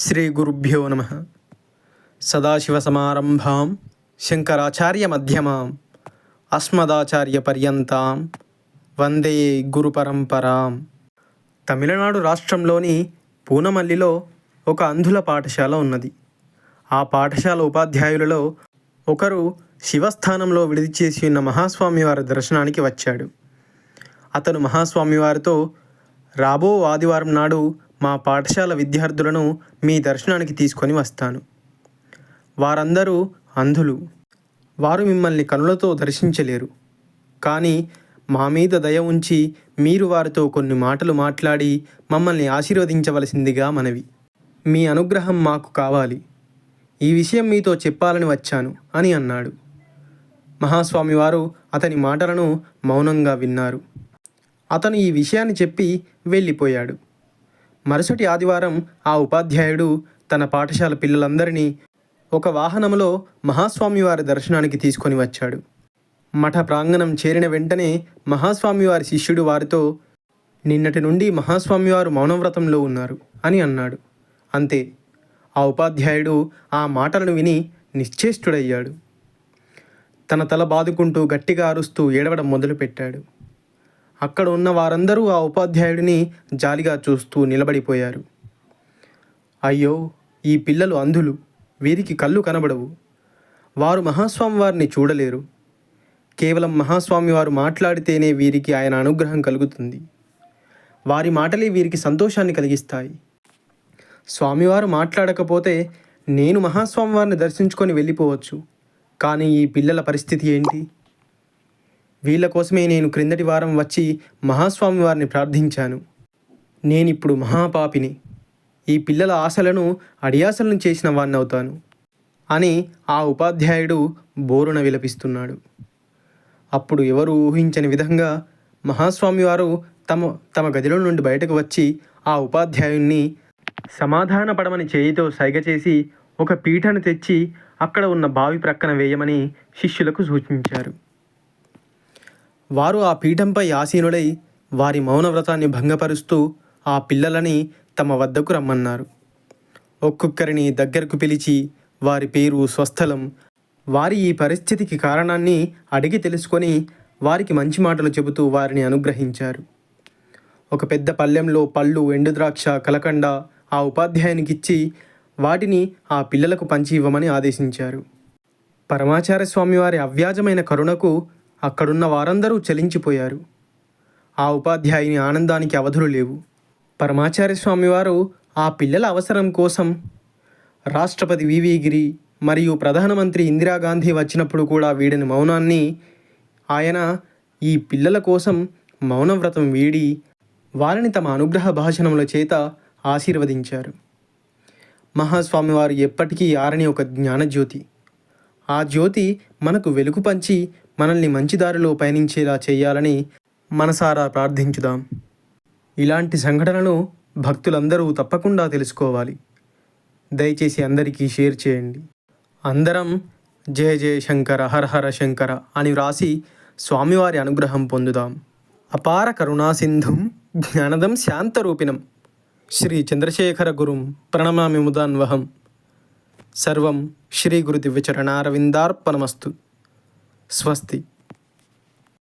శ్రీ గురుభ్యో నమ. మధ్యమాం అష్మదాచార్య పర్యంతాం వందే గురుపరంపరాం. తమిళనాడు రాష్ట్రంలోని పూనమల్లిలో ఒక అంధుల పాఠశాల ఉన్నది. ఆ పాఠశాల ఉపాధ్యాయులలో ఒకరు శివస్థానంలో విడిది చేసి ఉన్న మహాస్వామి వారి దర్శనానికి వచ్చాడు. అతను మహాస్వామి వారితో రాబో ఆదివారం నాడు మా పాఠశాల విద్యార్థులను మీ దర్శనానికి తీసుకొని వస్తాను. వారందరూ అంధులు. వారు మిమ్మల్ని కనులతో దర్శించలేరు. కానీ మా మీద దయ ఉంచి మీరు వారితో కొన్ని మాటలు మాట్లాడి మమ్మల్ని ఆశీర్వదించవలసిందిగా మనవి. మీ అనుగ్రహం మాకు కావాలి. ఈ విషయం మీతో చెప్పాలని వచ్చాను అని అన్నాడు. మహాస్వామి వారు అతని మాటలను మౌనంగా విన్నారు. అతను ఈ విషయాన్ని చెప్పి వెళ్ళిపోయాడు. మరుసటి ఆదివారం ఆ ఉపాధ్యాయుడు తన పాఠశాల పిల్లలందరినీ ఒక వాహనంలో మహాస్వామి వారి దర్శనానికి తీసుకొని వచ్చాడు. మఠ ప్రాంగణం చేరిన వెంటనే మహాస్వామి వారి శిష్యుడు వారితో నిన్నటి నుండి మహాస్వామివారు మౌనవ్రతంలో ఉన్నారు అని అన్నాడు. అంతే ఆ ఉపాధ్యాయుడు ఆ మాటలను విని నిశ్చేష్టుడయ్యాడు. తన తల బాదుకుంటూ గట్టిగా అరుస్తూ ఏడవడం మొదలుపెట్టాడు. అక్కడ ఉన్న వారందరూ ఆ ఉపాధ్యాయుడిని జాలిగా చూస్తూ నిలబడిపోయారు. అయ్యో ఈ పిల్లలు అంధులు. వీరికి కళ్ళు కనబడవు. వారు మహాస్వామి వారిని చూడలేరు. కేవలం మహాస్వామి వారు మాట్లాడితేనే వీరికి ఆయన అనుగ్రహం కలుగుతుంది. వారి మాటలే వీరికి సంతోషాన్ని కలిగిస్తాయి. స్వామివారు మాట్లాడకపోతే నేను మహాస్వామి వారిని దర్శించుకొని వెళ్ళిపోవచ్చు. కానీ ఈ పిల్లల పరిస్థితి ఏంటి? వీళ్ళ కోసమే నేను క్రిందటి వారం వచ్చి మహాస్వామి వారిని ప్రార్థించాను. నేనిప్పుడు మహాపాపిని. ఈ పిల్లల ఆశలను అడియాసలను చేసిన వాడిని అవుతాను అని ఆ ఉపాధ్యాయుడు బోరున విలపిస్తున్నాడు. అప్పుడు ఎవరు ఊహించని విధంగా మహాస్వామి వారు తమ తమ గదిలో నుండి బయటకు వచ్చి ఆ ఉపాధ్యాయుణ్ణి సమాధానపడమని చేయితో సైగ చేసి ఒక పీఠను తెచ్చి అక్కడ ఉన్న బావి ప్రక్కన వేయమని శిష్యులకు సూచించారు. వారు ఆ పీఠంపై ఆసీనులై వారి మౌనవ్రతాన్ని భంగపరుస్తూ ఆ పిల్లలని తమ వద్దకు రమ్మన్నారు. ఒక్కొక్కరిని దగ్గరకు పిలిచి వారి పేరు స్వస్థలం వారి ఈ పరిస్థితికి కారణాన్ని అడిగి తెలుసుకొని వారికి మంచి మాటలు చెబుతూ వారిని అనుగ్రహించారు. ఒక పెద్ద పళ్ళెంలో పళ్ళు ఎండుద్రాక్ష కలకండ ఆ ఉపాధ్యాయునికిచ్చి వాటిని ఆ పిల్లలకు పంచి ఇవ్వమని ఆదేశించారు. పరమాచార్య స్వామి వారి అవ్యాజమైన కరుణకు అక్కడున్న వారందరూ చలించిపోయారు. ఆ ఉపాధ్యాయుని ఆనందానికి అవధులు లేవు. పరమాచార్య స్వామివారు ఆ పిల్లల అవసరం కోసం రాష్ట్రపతి వివి గిరి మరియు ప్రధానమంత్రి ఇందిరాగాంధీ వచ్చినప్పుడు కూడా వీడని మౌనాన్ని ఆయన ఈ పిల్లల కోసం మౌనవ్రతం వీడి వారిని తమ అనుగ్రహ భాషణముల చేత ఆశీర్వదించారు. మహాస్వామివారు ఎప్పటికీ ఆరని ఒక జ్ఞానజ్యోతి. ఆ జ్యోతి మనకు వెలుగు పంచి మనల్ని మంచి దారిలో పయనించేలా చేయాలని మనసారా ప్రార్థించుదాం. ఇలాంటి సంఘటనలు భక్తులందరూ తప్పకుండా తెలుసుకోవాలి. దయచేసి అందరికీ షేర్ చేయండి. అందరం జయ జయ శంకర హర హర శంకర అని వ్రాసి స్వామివారి అనుగ్రహం పొందుదాం. అపార కరుణాసింధుం జ్ఞానదం శాంతరూపిణం. శ్రీ చంద్రశేఖర గురుం ప్రణమామి ముదాన్వహం. సర్వం శ్రీ గురు దివ్యచరణారవిందార్పణమస్తు. స్వస్తి.